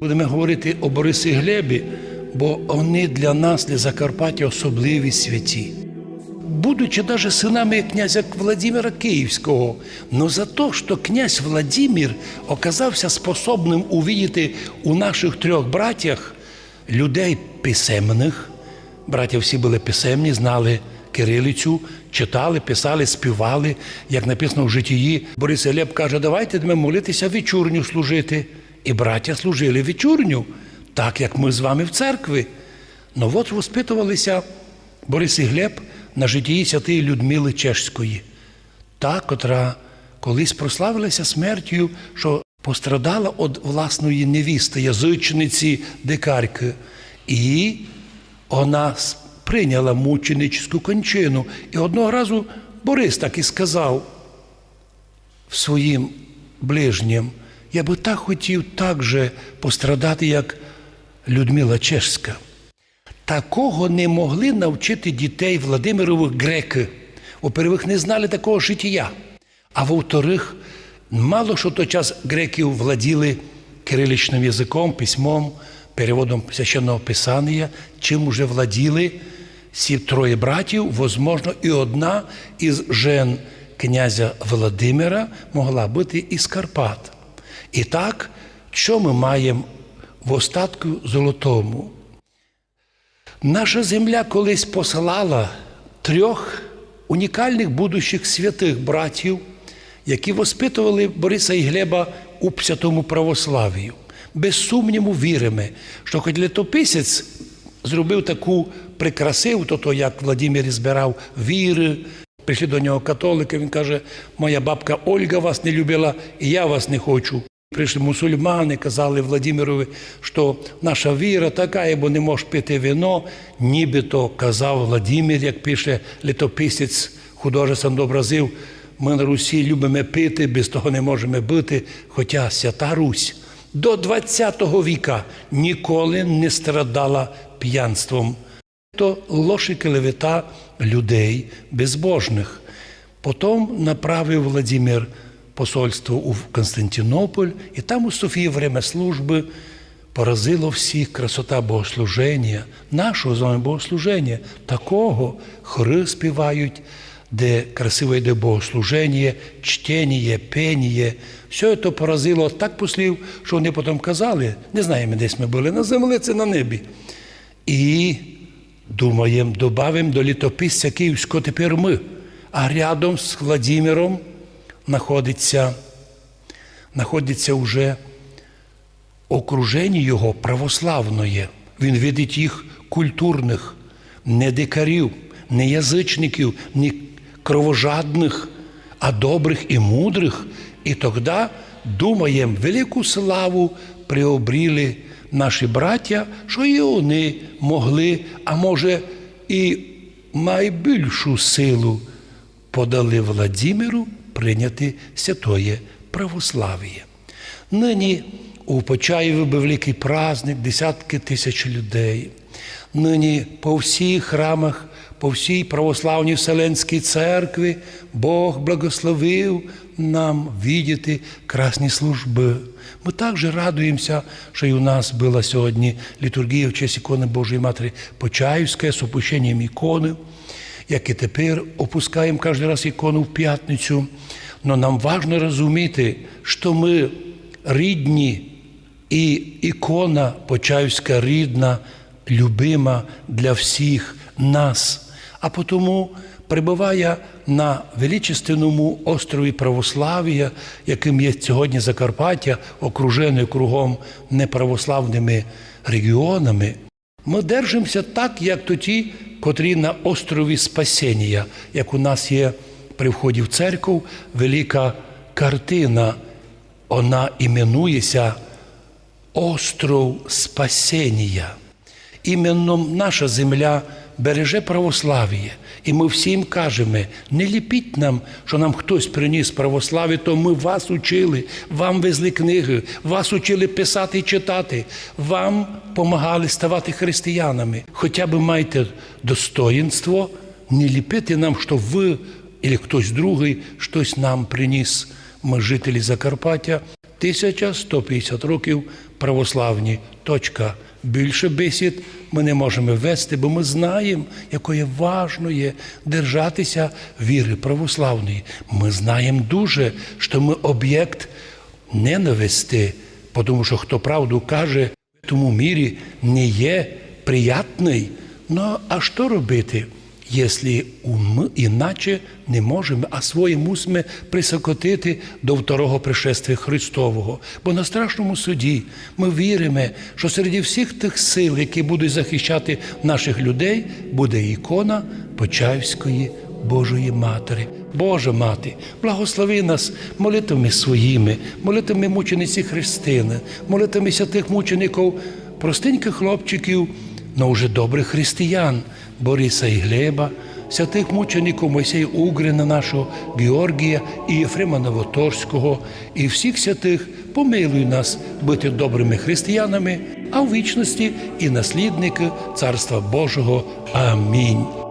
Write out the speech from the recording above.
Будемо говорити о Борисі Глебі, бо вони для нас, для Закарпаття, особливі святі. Будучи даже сынами князя Владимира Киевского, но за то, что князь Владимир оказався способним увидіти у наших трьох братях людей писемних, браття всі були писемні, знали кирилицю, читали, писали, співали, як написано в житті. Борис Глеб каже, давайте ми молитися вечірню служити. І браття служили вечірню, так як ми з вами в церкві. Ну от воспитувалися Борис і Глеб на житті святої Людмили Чешської, та, котра колись прославилася смертю, що пострадала від власної невісти, язичниці дикарки. І вона прийняла мученицьку кончину. І одного разу Борис так і сказав своїм ближнім, я би так хотів так же пострадати, як Людмила Чешська. Такого не могли навчити дітей Владимирових греки. Во-первых, не знали такого життя. А во-вторых, мало що той час греків владіли кириличним язиком, письмом, переводом священного писання, чим уже владіли ці троє братів, возможно, і одна із жен князя Володимира могла бути із Карпат. І так, що ми маємо в остатку золотому? Наша земля колись послала трьох унікальних будущих святих братів, які воспитували Бориса і Глеба у святому православію. Без сумніву віримо, що хоч літописець зробив таку прикрасив, то, то як Владимир збирав віри, прийшли до нього католики, він каже, моя бабка Ольга вас не любила, і я вас не хочу. Прийшли мусульмани, казали Владимирові, що наша віра така, бо не можеш пити вино, нібито казав Владимир, як пише літописець художественних образів, ми на Русі любимо пити, без того не можемо бути, хоча свята Русь до ХХ віка ніколи не страдала п'янством. То ложі клевета людей безбожних. Потім направив Владимир посольство у Константинополь, і там у Софії время служби поразило всіх красота богослуження, нашого з вами богослуження, такого хори співають, де красиво йде богослуження, чтення, пеніє. Все це поразило так послів, що вони потім казали, не знаємо, десь ми були на землі, це на небі. І думаємо, додаємо до літописця Київського тепер ми. А рядом з Владимиром знаходиться, знаходиться вже окруження його православної. Він видить їх культурних, не дикарів, не язичників, не кровожадних, а добрих і мудрих. І тоді, думаємо, велику славу приобріли наші браття, що і вони могли, а може, і найбільшу силу подали Владимиру прийняти святоє православ'я. Нині у Почаєві був великий праздник, десятки тисяч людей. Нині по всіх храмах, по всій православній Вселенській церкві Бог благословив нам видіти красні служби. Ми також радуємося, що і у нас була сьогодні літургія в честь ікони Божої Матері Почаївська з опущенням ікони, як і тепер опускаємо кожен раз ікону в п'ятницю. Но нам важливо розуміти, що ми рідні, і ікона Почаївська рідна, любима для всіх нас. А тому перебуває на величественному острові православ'я, яким є сьогодні Закарпаття, окружене кругом неправославними регіонами. Ми держимося так, як то ті, котрі на острові Спасіння, як у нас є при вході в церкву велика картина. Вона іменується Остров Спасіння. Іменно наша земля береже православ'я. І ми всім кажемо, не ліпіть нам, що нам хтось приніс православ'я, то ми вас учили, вам везли книги, вас учили писати і читати, вам допомагали ставати християнами. Хоча б майте достоїнство, не ліпити нам, що ви або хтось другий щось нам приніс. Ми жителі Закарпаття 1150 років православні. Точка. Більше бесід ми не можемо вести, бо ми знаємо, якою важно є держатися віри православної. Ми знаємо дуже, що ми об'єкт ненависти, тому що хто правду каже, в тому мірі не є приятний. Ну а що робити? Якщо ми іначе не можемо, а своє мусимо присокотити до второго пришествия Христового. Бо на страшному суді ми віримо, що серед всіх тих сил, які будуть захищати наших людей, буде ікона Почаївської Божої Матері. Божа Мати, благослови нас молитвами своїми, молитвами мучениці Христини, молитвами святих мучеників, простеньких хлопчиків, но вже добрих християн, Бориса і Глеба, святих мучеників Мойсея Угрина, нашого Георгія і Єфрема Новоторського, і всіх святих помилуй нас бути добрими християнами, а в вічності і наслідники Царства Божого. Амінь.